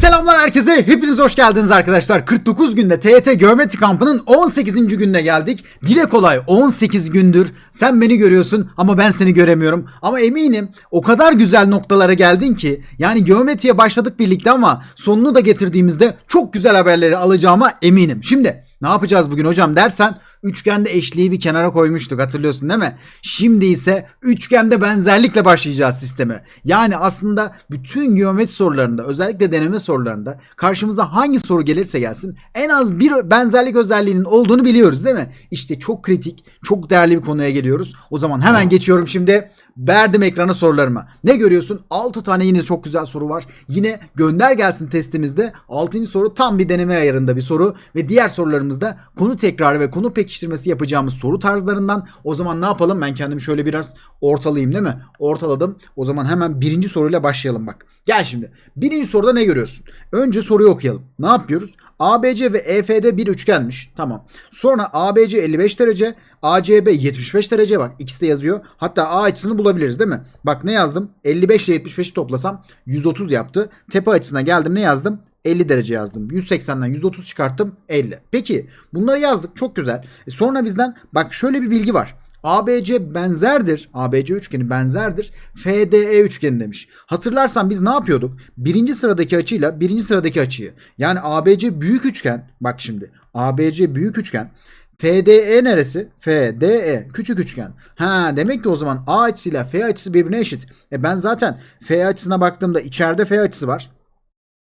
Selamlar herkese. Hepiniz hoş geldiniz arkadaşlar. 49 günde TYT Geometri Kampı'nın 18. gününe geldik. Dile kolay 18 gündür sen beni görüyorsun ama ben seni göremiyorum. Ama eminim o kadar güzel noktalara geldin ki yani geometriye başladık birlikte ama sonunu da getirdiğimizde çok güzel haberleri alacağıma eminim. Şimdi ne yapacağız bugün hocam dersen üçgende eşliği bir kenara koymuştuk hatırlıyorsun değil mi? Şimdi ise üçgende benzerlikle başlayacağız sisteme. Yani aslında bütün geometri sorularında özellikle deneme sorularında karşımıza hangi soru gelirse gelsin en az bir benzerlik özelliğinin olduğunu biliyoruz değil mi? İşte çok kritik, çok değerli bir konuya geliyoruz. O zaman hemen geçiyorum şimdi. Verdim ekrana sorularıma. Ne görüyorsun? 6 tane yine çok güzel soru var. Yine gönder gelsin testimizde 6. soru tam bir deneme ayarında bir soru ve diğer sorularımızda konu tekrarı ve konu pekiştirmesi yapacağımız soru tarzlarından. O zaman ne yapalım? Ben kendimi şöyle biraz ortalayayım değil mi? Ortaladım. O zaman hemen birinci soruyla başlayalım bak. Gel şimdi. Birinci soruda ne görüyorsun? Önce soruyu okuyalım. Ne yapıyoruz? ABC ve EF'de bir üçgenmiş. Tamam. Sonra ABC 55 derece, ACB 75 derece bak. X'te yazıyor. Hatta A açısını bulabiliriz değil mi? Bak ne yazdım? 55 ile 75'i toplasam 130 yaptı. Tepe açısına geldim ne yazdım? 50 derece yazdım. 180'den 130 çıkarttım 50. Peki bunları yazdık çok güzel. E sonra bizden bak şöyle bir bilgi var. ABC benzerdir. ABC üçgeni benzerdir. FDE üçgeni demiş. Hatırlarsan biz ne yapıyorduk? Birinci sıradaki açıyla birinci sıradaki açıyı. Yani ABC büyük üçgen. Bak şimdi. ABC büyük üçgen. FDE neresi? FDE küçük üçgen. Ha demek ki o zaman A açısıyla F açısı birbirine eşit. E ben zaten F açısına baktığımda içeride F açısı var.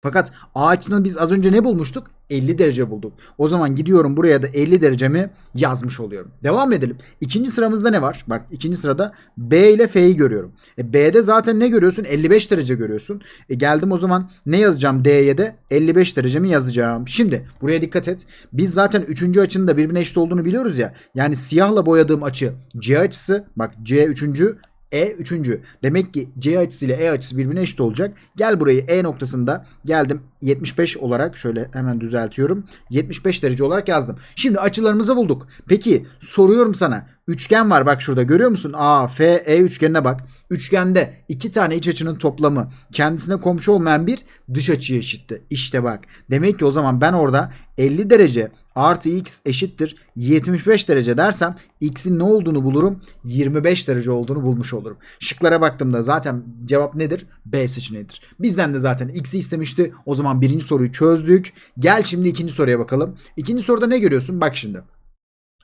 Fakat A açısını biz az önce ne bulmuştuk? 50 derece bulduk. O zaman gidiyorum buraya da 50 derecemi yazmış oluyorum. Devam edelim. İkinci sıramızda ne var? Bak ikinci sırada B ile F'yi görüyorum. E, B'de zaten ne görüyorsun? 55 derece görüyorsun. E, geldim o zaman ne yazacağım D'ye de? 55 derecemi yazacağım. Şimdi buraya dikkat et. Biz zaten üçüncü açının da birbirine eşit olduğunu biliyoruz ya. Yani siyahla boyadığım açı C açısı. Bak C üçüncü e üçüncü. Demek ki C açısı ile E açısı birbirine eşit olacak. Gel burayı E noktasında geldim 75 olarak şöyle hemen düzeltiyorum. 75 derece olarak yazdım. Şimdi açılarımızı bulduk. Peki soruyorum sana. Üçgen var bak şurada görüyor musun? A, F, E üçgenine bak. Üçgende iki tane iç açının toplamı kendisine komşu olmayan bir dış açıya eşitti. İşte bak. Demek ki o zaman ben orada 50 derece artı x eşittir 75 derece dersem x'in ne olduğunu bulurum 25 derece olduğunu bulmuş olurum. Şıklara baktığımda zaten cevap nedir? B seçeneğidir. Bizden de zaten x'i istemişti. O zaman birinci soruyu çözdük. Gel şimdi ikinci soruya bakalım. İkinci soruda ne görüyorsun? Bak şimdi.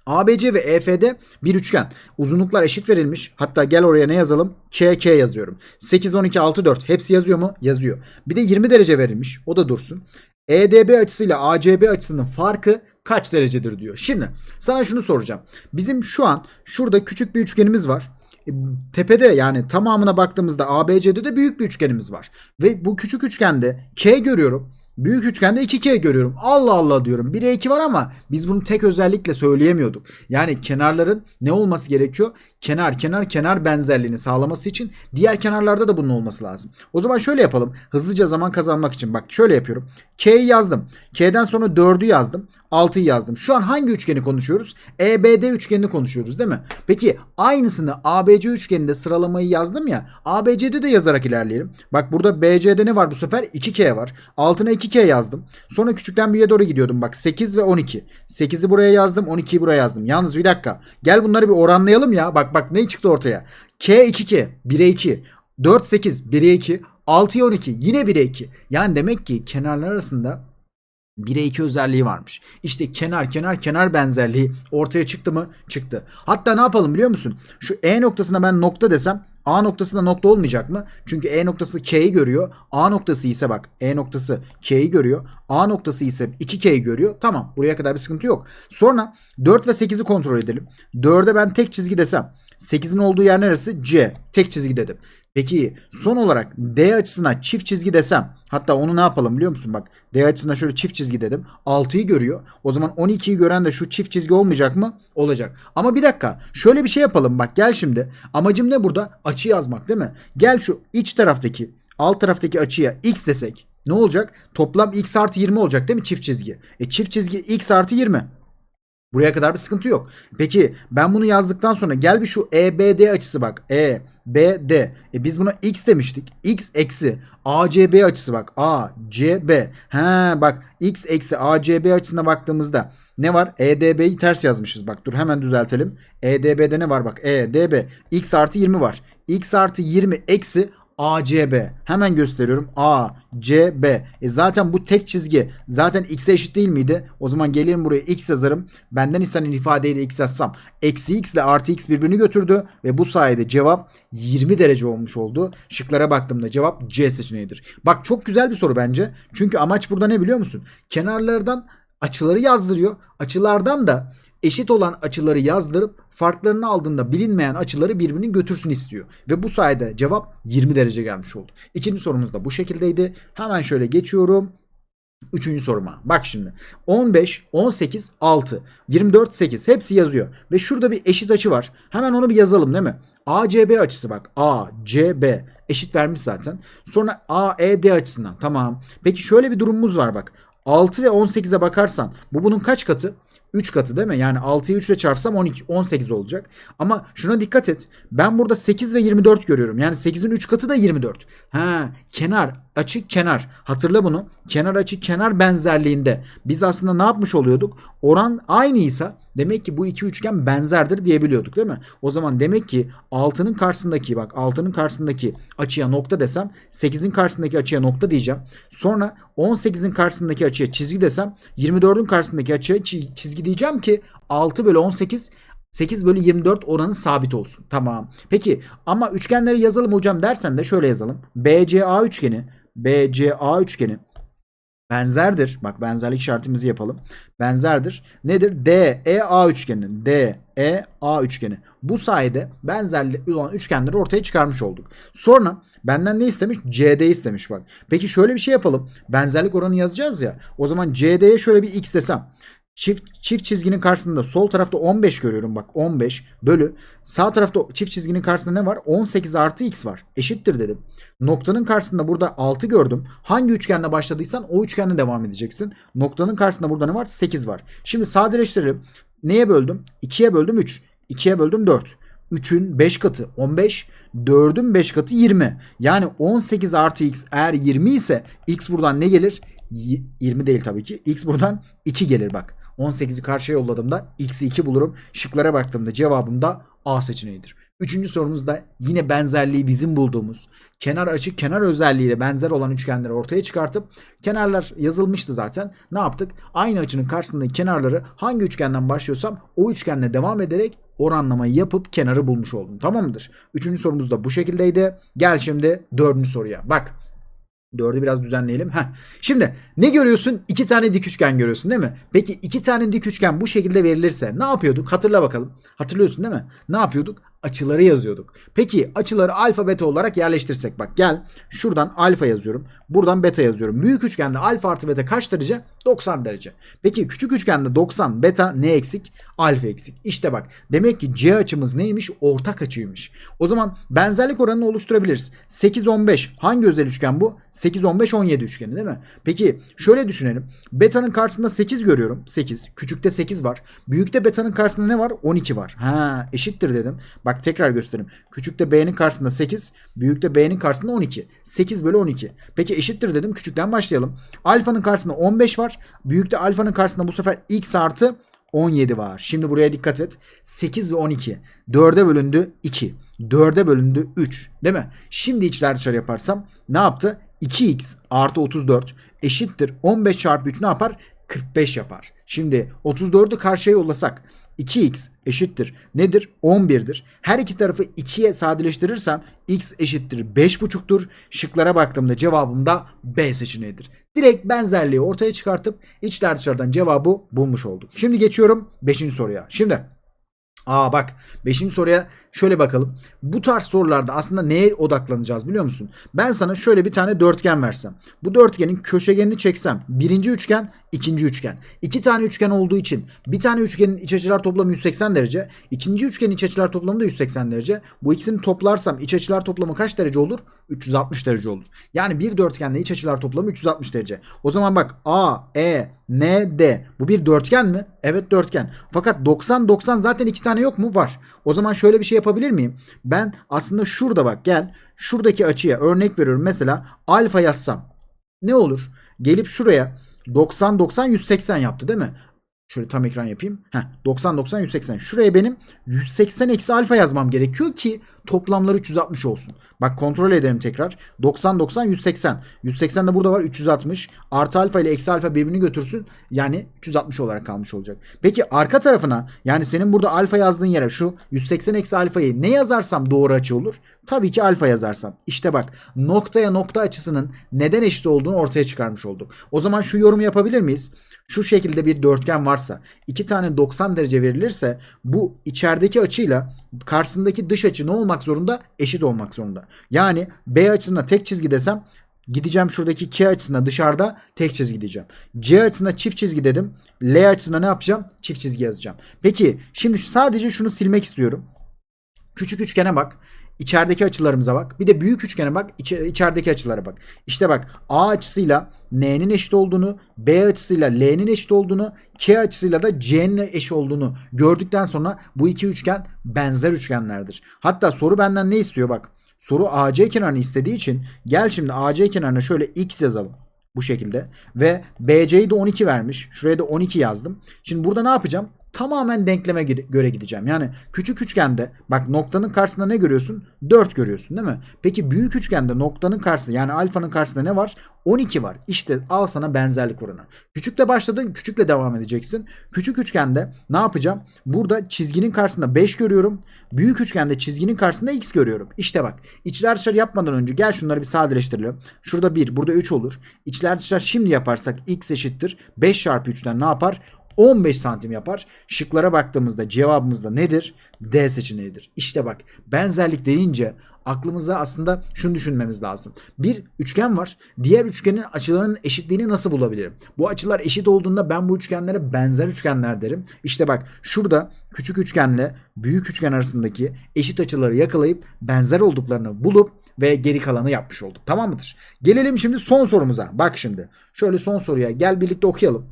ABC ve EF'de bir üçgen. Uzunluklar eşit verilmiş. Hatta gel oraya ne yazalım? KK yazıyorum. 8, 12, 6, 4. Hepsi yazıyor mu? Yazıyor. Bir de 20 derece verilmiş. O da dursun. EDB açısıyla ACB açısının farkı kaç derecedir diyor. Şimdi sana şunu soracağım. Bizim şu an şurada küçük bir üçgenimiz var. E, Tepede yani tamamına baktığımızda ABC'de de büyük bir üçgenimiz var. Ve bu küçük üçgende K görüyorum. Büyük üçgende 2K görüyorum. Allah Allah diyorum. 1'e 2 var ama biz bunu tek özellikle söyleyemiyorduk. Yani kenarların ne olması gerekiyor? Kenar kenar kenar benzerliğini sağlaması için diğer kenarlarda da bunun olması lazım. O zaman şöyle yapalım. Hızlıca zaman kazanmak için bak şöyle yapıyorum. K'yi yazdım. K'den sonra 4'ü yazdım. 6'yı yazdım. Şu an hangi üçgeni konuşuyoruz? EBD üçgenini konuşuyoruz değil mi? Peki aynısını ABC üçgeninde sıralamayı yazdım ya. ABC'de de yazarak ilerleyelim. Bak burada BC'de ne var bu sefer? 2K var. Altına 2K yazdım. Sonra küçükten büyüğe doğru gidiyordum. Bak 8 ve 12. 8'i buraya yazdım. 12'yi buraya yazdım. Yalnız bir dakika. Gel bunları bir oranlayalım ya. Bak bak ne çıktı ortaya? K 2K. 1'e 2. 4 8. 1'e 2. 6'ya 12. Yine 1'e 2. Yani demek ki kenarlar arasında 1'e 2 özelliği varmış. İşte kenar kenar kenar benzerliği ortaya çıktı mı? Çıktı. Hatta ne yapalım biliyor musun? Şu E noktasına ben nokta desem A noktasında nokta olmayacak mı? Çünkü E noktası K'yi görüyor. A noktası ise bak E noktası K'yi görüyor. A noktası ise 2K'yi görüyor. Tamam buraya kadar bir sıkıntı yok. Sonra 4 ve 8'i kontrol edelim. 4'e ben tek çizgi desem 8'in olduğu yer neresi? C. Tek çizgi dedim. Peki son olarak D açısına çift çizgi desem hatta onu ne yapalım biliyor musun bak D açısına şöyle çift çizgi dedim 6'yı görüyor o zaman 12'yi gören de şu çift çizgi olmayacak mı? Olacak ama bir dakika şöyle bir şey yapalım bak gel şimdi amacım ne burada? Açı yazmak değil mi? Gel şu iç taraftaki alt taraftaki açıya x desek ne olacak? Toplam x artı 20 olacak değil mi çift çizgi? E çift çizgi x artı 20. Buraya kadar bir sıkıntı yok. Peki ben bunu yazdıktan sonra gel bir şu EBD açısı bak. E, BD. E biz buna X demiştik. X eksi ACB açısı bak. ACB. He bak X eksi ACB açısına baktığımızda ne var? EDB'yi ters yazmışız. Bak dur hemen düzeltelim. EDB'de ne var? Bak EDB. X artı 20 var. X artı 20 eksi ACB. Hemen gösteriyorum. ACB. E zaten bu tek çizgi zaten x'e eşit değil miydi? O zaman gelirim buraya x yazarım. Benden istenen ifadeyi de x yazsam. Eksi x ile artı x birbirini götürdü. Ve bu sayede cevap 20 derece olmuş oldu. Şıklara baktığımda cevap C seçeneğidir. Bak çok güzel bir soru bence. Çünkü amaç burada ne biliyor musun? Kenarlardan açıları yazdırıyor. Açılardan da eşit olan açıları yazdırıp farklarını aldığında bilinmeyen açıları birbirini götürsün istiyor. Ve bu sayede cevap 20 derece gelmiş oldu. İkinci sorumuz da bu şekildeydi. Hemen şöyle geçiyorum. Üçüncü soruma. Bak şimdi. 15, 18, 6, 24, 8 hepsi yazıyor. Ve şurada bir eşit açı var. Hemen onu bir yazalım değil mi? ACB açısı bak. ACB eşit vermiş zaten. Sonra AED açısından. Tamam. Peki şöyle bir durumumuz var bak. 6 ve 18'e bakarsan bu bunun kaç katı? 3 katı değil mi? Yani 6'yı 3 ile çarpsam 12, 18 olacak. Ama şuna dikkat et. Ben burada 8 ve 24 görüyorum. Yani 8'in 3 katı da 24. Ha, kenar, açı, kenar. Hatırla bunu. Kenar, açı, kenar benzerliğinde biz aslında ne yapmış oluyorduk? Oran aynıysa demek ki bu iki üçgen benzerdir diyebiliyorduk değil mi? O zaman demek ki 6'nın karşısındaki bak 6'nın karşısındaki açıya nokta desem 8'in karşısındaki açıya nokta diyeceğim. Sonra 18'in karşısındaki açıya çizgi desem 24'ün karşısındaki açıya çi- çizgi diyeceğim ki 6 bölü 18 8 bölü 24 oranı sabit olsun. Tamam. Peki ama üçgenleri yazalım hocam dersen de şöyle yazalım. BCA üçgeni BCA üçgeni benzerdir. Bak benzerlik işaretimizi yapalım. Benzerdir. Nedir? DEA üçgeni. DEA üçgeni. Bu sayede benzerli olan üçgenleri ortaya çıkarmış olduk. Sonra benden ne istemiş? CD istemiş bak. Peki şöyle bir şey yapalım. Benzerlik oranı yazacağız ya. O zaman CD'ye şöyle bir x desem. Çift, çift çizginin karşısında sol tarafta 15 görüyorum bak 15 bölü sağ tarafta çift çizginin karşısında ne var 18 artı x var eşittir dedim. Noktanın karşısında burada 6 gördüm. Hangi üçgenle başladıysan o üçgenle devam edeceksin. Noktanın karşısında burada ne var 8 var. Şimdi sadeleştirelim. Neye böldüm? 2'ye böldüm 3. 2'ye böldüm 4. 3'ün 5 katı 15, 4'ün 5 katı 20. Yani 18 artı x eğer 20 ise x buradan ne gelir? Y- 20 değil tabii ki. X buradan 2 gelir bak. 18'i karşıya yolladığımda x'i 2 bulurum. Şıklara baktığımda cevabım da A seçeneğidir. Üçüncü sorumuz da yine benzerliği bizim bulduğumuz kenar açı kenar özelliğiyle benzer olan üçgenleri ortaya çıkartıp kenarlar yazılmıştı zaten. Ne yaptık? Aynı açının karşısındaki kenarları hangi üçgenden başlıyorsam o üçgenle devam ederek oranlamayı yapıp kenarı bulmuş oldum. Tamam mıdır? Üçüncü sorumuz da bu şekildeydi. Gel şimdi dördüncü soruya. Bak Dördü biraz düzenleyelim. Heh. Şimdi ne görüyorsun? İki tane dik üçgen görüyorsun değil mi? Peki iki tane dik üçgen bu şekilde verilirse ne yapıyorduk? Hatırla bakalım. Hatırlıyorsun değil mi? Ne yapıyorduk? Açıları yazıyorduk. Peki açıları alfa beta olarak yerleştirsek bak gel şuradan alfa yazıyorum. Buradan beta yazıyorum. Büyük üçgende alfa artı beta kaç derece? 90 derece. Peki küçük üçgende 90 beta ne eksik? Alfa eksik. İşte bak demek ki C açımız neymiş? Ortak açıymış. O zaman benzerlik oranını oluşturabiliriz. 8 15 hangi özel üçgen bu? 8 15 17 üçgeni değil mi? Peki şöyle düşünelim. Beta'nın karşısında 8 görüyorum. 8. Küçükte 8 var. Büyükte beta'nın karşısında ne var? 12 var. Ha eşittir dedim. Bak tekrar göstereyim. Küçükte B'nin karşısında 8. Büyükte B'nin karşısında 12. 8 bölü 12. Peki eşittir dedim. Küçükten başlayalım. Alfa'nın karşısında 15 var. Büyükte alfanın karşısında bu sefer x artı 17 var. Şimdi buraya dikkat et. 8 ve 12. 4'e bölündü 2. 4'e bölündü 3. Değil mi? Şimdi içler dışarı yaparsam ne yaptı? 2x artı 34 eşittir 15 çarpı 3 ne yapar? 45 yapar. Şimdi 34'ü karşıya yollasak 2x eşittir nedir? 11'dir. Her iki tarafı 2'ye sadeleştirirsem x eşittir 5,5'tur. Şıklara baktığımda cevabım da B seçeneğidir. Direkt benzerliği ortaya çıkartıp içler dışarıdan cevabı bulmuş olduk. Şimdi geçiyorum 5. soruya. Şimdi Aa bak 5. soruya şöyle bakalım. Bu tarz sorularda aslında neye odaklanacağız biliyor musun? Ben sana şöyle bir tane dörtgen versem. Bu dörtgenin köşegenini çeksem. Birinci üçgen, ikinci üçgen. İki tane üçgen olduğu için bir tane üçgenin iç açılar toplamı 180 derece. ikinci üçgenin iç açılar toplamı da 180 derece. Bu ikisini toplarsam iç açılar toplamı kaç derece olur? 360 derece olur. Yani bir dörtgenle iç açılar toplamı 360 derece. O zaman bak A, E, N, D. Bu bir dörtgen mi? Evet dörtgen. Fakat 90 90 zaten iki tane tane yok mu? Var. O zaman şöyle bir şey yapabilir miyim? Ben aslında şurada bak gel. Şuradaki açıya örnek veriyorum. Mesela alfa yazsam. Ne olur? Gelip şuraya 90 90 180 yaptı değil mi? Şöyle tam ekran yapayım. Heh, 90 90 180. Şuraya benim 180 eksi alfa yazmam gerekiyor ki toplamları 360 olsun. Bak kontrol edelim tekrar. 90 90 180. 180 de burada var 360. Artı alfa ile eksi alfa birbirini götürsün. Yani 360 olarak kalmış olacak. Peki arka tarafına yani senin burada alfa yazdığın yere şu 180 eksi alfayı ne yazarsam doğru açı olur? Tabii ki alfa yazarsam. İşte bak noktaya nokta açısının neden eşit olduğunu ortaya çıkarmış olduk. O zaman şu yorumu yapabilir miyiz? Şu şekilde bir dörtgen varsa iki tane 90 derece verilirse bu içerideki açıyla karşısındaki dış açı ne olmak zorunda? Eşit olmak zorunda. Yani B açısına tek çizgi desem gideceğim şuradaki K açısına dışarıda tek çizgi diyeceğim. C açısına çift çizgi dedim. L açısına ne yapacağım? Çift çizgi yazacağım. Peki şimdi sadece şunu silmek istiyorum. Küçük üçgene bak. İçerideki açılarımıza bak. Bir de büyük üçgene bak. içe- içerideki açılara bak. İşte bak A açısıyla N'nin eşit olduğunu, B açısıyla L'nin eşit olduğunu, K açısıyla da C'nin eşit olduğunu gördükten sonra bu iki üçgen benzer üçgenlerdir. Hatta soru benden ne istiyor bak. Soru AC kenarını istediği için gel şimdi AC kenarına şöyle X yazalım. Bu şekilde. Ve BC'yi de 12 vermiş. Şuraya da 12 yazdım. Şimdi burada ne yapacağım? Tamamen denkleme göre gideceğim. Yani küçük üçgende bak noktanın karşısında ne görüyorsun? 4 görüyorsun değil mi? Peki büyük üçgende noktanın karşısında yani alfanın karşısında ne var? 12 var. İşte al sana benzerlik oranı. Küçükle başladın, küçükle devam edeceksin. Küçük üçgende ne yapacağım? Burada çizginin karşısında 5 görüyorum. Büyük üçgende çizginin karşısında x görüyorum. İşte bak. İçler dışarı yapmadan önce gel şunları bir sadeleştirelim. Şurada 1, burada 3 olur. İçler dışarı şimdi yaparsak x eşittir. 5 çarpı 3'ten ne yapar? 15 santim yapar. Şıklara baktığımızda cevabımız da nedir? D seçeneğidir. İşte bak benzerlik deyince aklımıza aslında şunu düşünmemiz lazım. Bir üçgen var. Diğer üçgenin açılarının eşitliğini nasıl bulabilirim? Bu açılar eşit olduğunda ben bu üçgenlere benzer üçgenler derim. İşte bak şurada küçük üçgenle büyük üçgen arasındaki eşit açıları yakalayıp benzer olduklarını bulup ve geri kalanı yapmış olduk. Tamam mıdır? Gelelim şimdi son sorumuza. Bak şimdi. Şöyle son soruya gel birlikte okuyalım.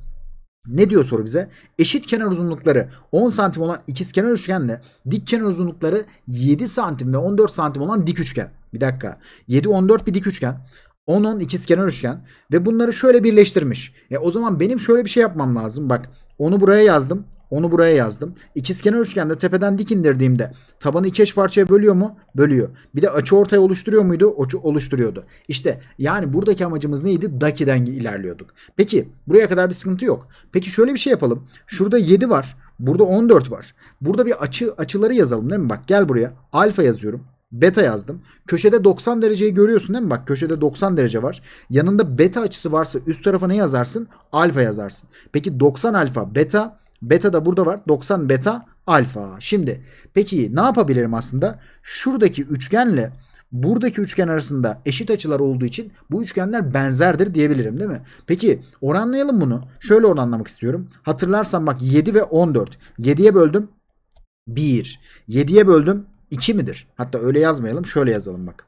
Ne diyor soru bize? Eşit kenar uzunlukları 10 santim olan ikizkenar üçgenle dik kenar uzunlukları 7 santim ve 14 santim olan dik üçgen. Bir dakika. 7 14 bir dik üçgen. 10 10 ikizkenar üçgen ve bunları şöyle birleştirmiş. E o zaman benim şöyle bir şey yapmam lazım. Bak onu buraya yazdım. Onu buraya yazdım. İkizkenar üçgende tepeden dik indirdiğimde tabanı iki eş parçaya bölüyor mu? Bölüyor. Bir de açı ortaya oluşturuyor muydu? Açı oluşturuyordu. İşte yani buradaki amacımız neydi? Daki'den ilerliyorduk. Peki buraya kadar bir sıkıntı yok. Peki şöyle bir şey yapalım. Şurada 7 var. Burada 14 var. Burada bir açı açıları yazalım değil mi? Bak gel buraya. Alfa yazıyorum. Beta yazdım. Köşede 90 dereceyi görüyorsun değil mi? Bak köşede 90 derece var. Yanında beta açısı varsa üst tarafa ne yazarsın? Alfa yazarsın. Peki 90 alfa beta. Beta da burada var. 90 beta alfa. Şimdi peki ne yapabilirim aslında? Şuradaki üçgenle buradaki üçgen arasında eşit açılar olduğu için bu üçgenler benzerdir diyebilirim değil mi? Peki oranlayalım bunu. Şöyle oranlamak istiyorum. Hatırlarsan bak 7 ve 14. 7'ye böldüm 1. 7'ye böldüm 2 midir? Hatta öyle yazmayalım. Şöyle yazalım bak.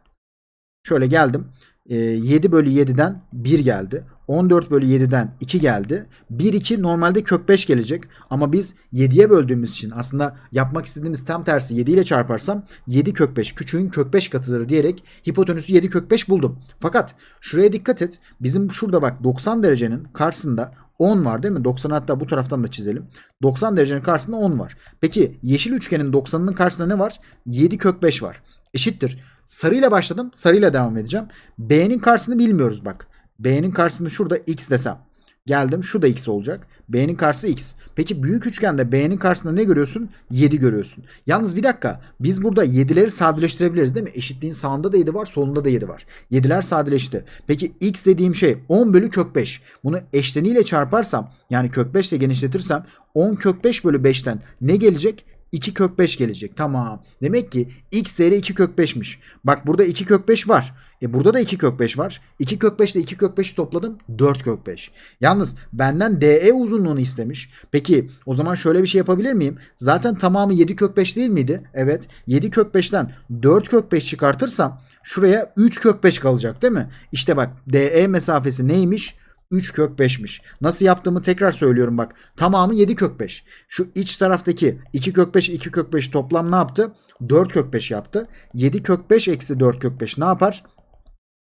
Şöyle geldim. Ee, 7 bölü 7'den 1 geldi. 14 bölü 7'den 2 geldi. 1 2 normalde kök 5 gelecek. Ama biz 7'ye böldüğümüz için aslında yapmak istediğimiz tam tersi 7 ile çarparsam 7 kök 5 küçüğün kök 5 katıdır diyerek hipotenüsü 7 kök 5 buldum. Fakat şuraya dikkat et. Bizim şurada bak 90 derecenin karşısında 10 var değil mi? 90 hatta bu taraftan da çizelim. 90 derecenin karşısında 10 var. Peki yeşil üçgenin 90'ının karşısında ne var? 7 kök 5 var. Eşittir. Sarıyla başladım. Sarıyla devam edeceğim. B'nin karşısını bilmiyoruz bak. B'nin karşısında şurada x desem. Geldim. Şu da x olacak. B'nin karşısı x. Peki büyük üçgende B'nin karşısında ne görüyorsun? 7 görüyorsun. Yalnız bir dakika. Biz burada 7'leri sadeleştirebiliriz değil mi? Eşitliğin sağında da 7 var, solunda da 7 var. 7'ler sadeleşti. Peki x dediğim şey 10 bölü kök 5. Bunu eşleniyle çarparsam yani kök 5 ile genişletirsem 10 kök 5 bölü 5'ten ne gelecek? 2 kök 5 gelecek. Tamam. Demek ki x değeri 2 kök 5'miş. Bak burada 2 kök 5 var. E burada da 2 kök 5 var. 2 kök 5 ile 2 kök 5'i topladım. 4 kök 5. Yalnız benden DE uzunluğunu istemiş. Peki o zaman şöyle bir şey yapabilir miyim? Zaten tamamı 7 kök 5 değil miydi? Evet. 7 kök 5'ten 4 kök 5 çıkartırsam şuraya 3 kök 5 kalacak değil mi? İşte bak DE mesafesi neymiş? 3 kök 5'miş. Nasıl yaptığımı tekrar söylüyorum bak. Tamamı 7 kök 5. Şu iç taraftaki 2 kök 5 2 kök 5 toplam ne yaptı? 4 kök 5 yaptı. 7 kök 5 eksi 4 kök 5 ne yapar?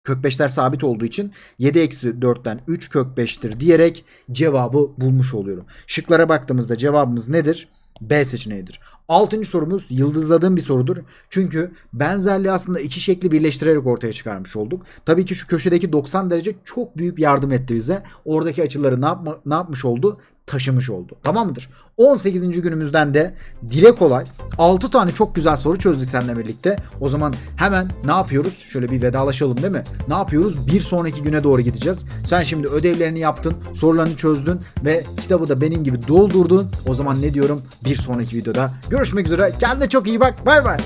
Kök 5'ler sabit olduğu için 7 eksi 4'ten 3 kök 5'tir diyerek cevabı bulmuş oluyorum. Şıklara baktığımızda cevabımız nedir? B seçeneğidir. Altıncı sorumuz yıldızladığım bir sorudur. Çünkü benzerliği aslında iki şekli birleştirerek ortaya çıkarmış olduk. Tabii ki şu köşedeki 90 derece çok büyük yardım etti bize. Oradaki açıları ne, yapma, ne yapmış oldu? Taşımış oldu. Tamam mıdır? 18. günümüzden de dile kolay 6 tane çok güzel soru çözdük seninle birlikte. O zaman hemen ne yapıyoruz? Şöyle bir vedalaşalım değil mi? Ne yapıyoruz? Bir sonraki güne doğru gideceğiz. Sen şimdi ödevlerini yaptın, sorularını çözdün ve kitabı da benim gibi doldurdun. O zaman ne diyorum? Bir sonraki videoda görüşmek üzere. Kendine çok iyi bak. Bay bay.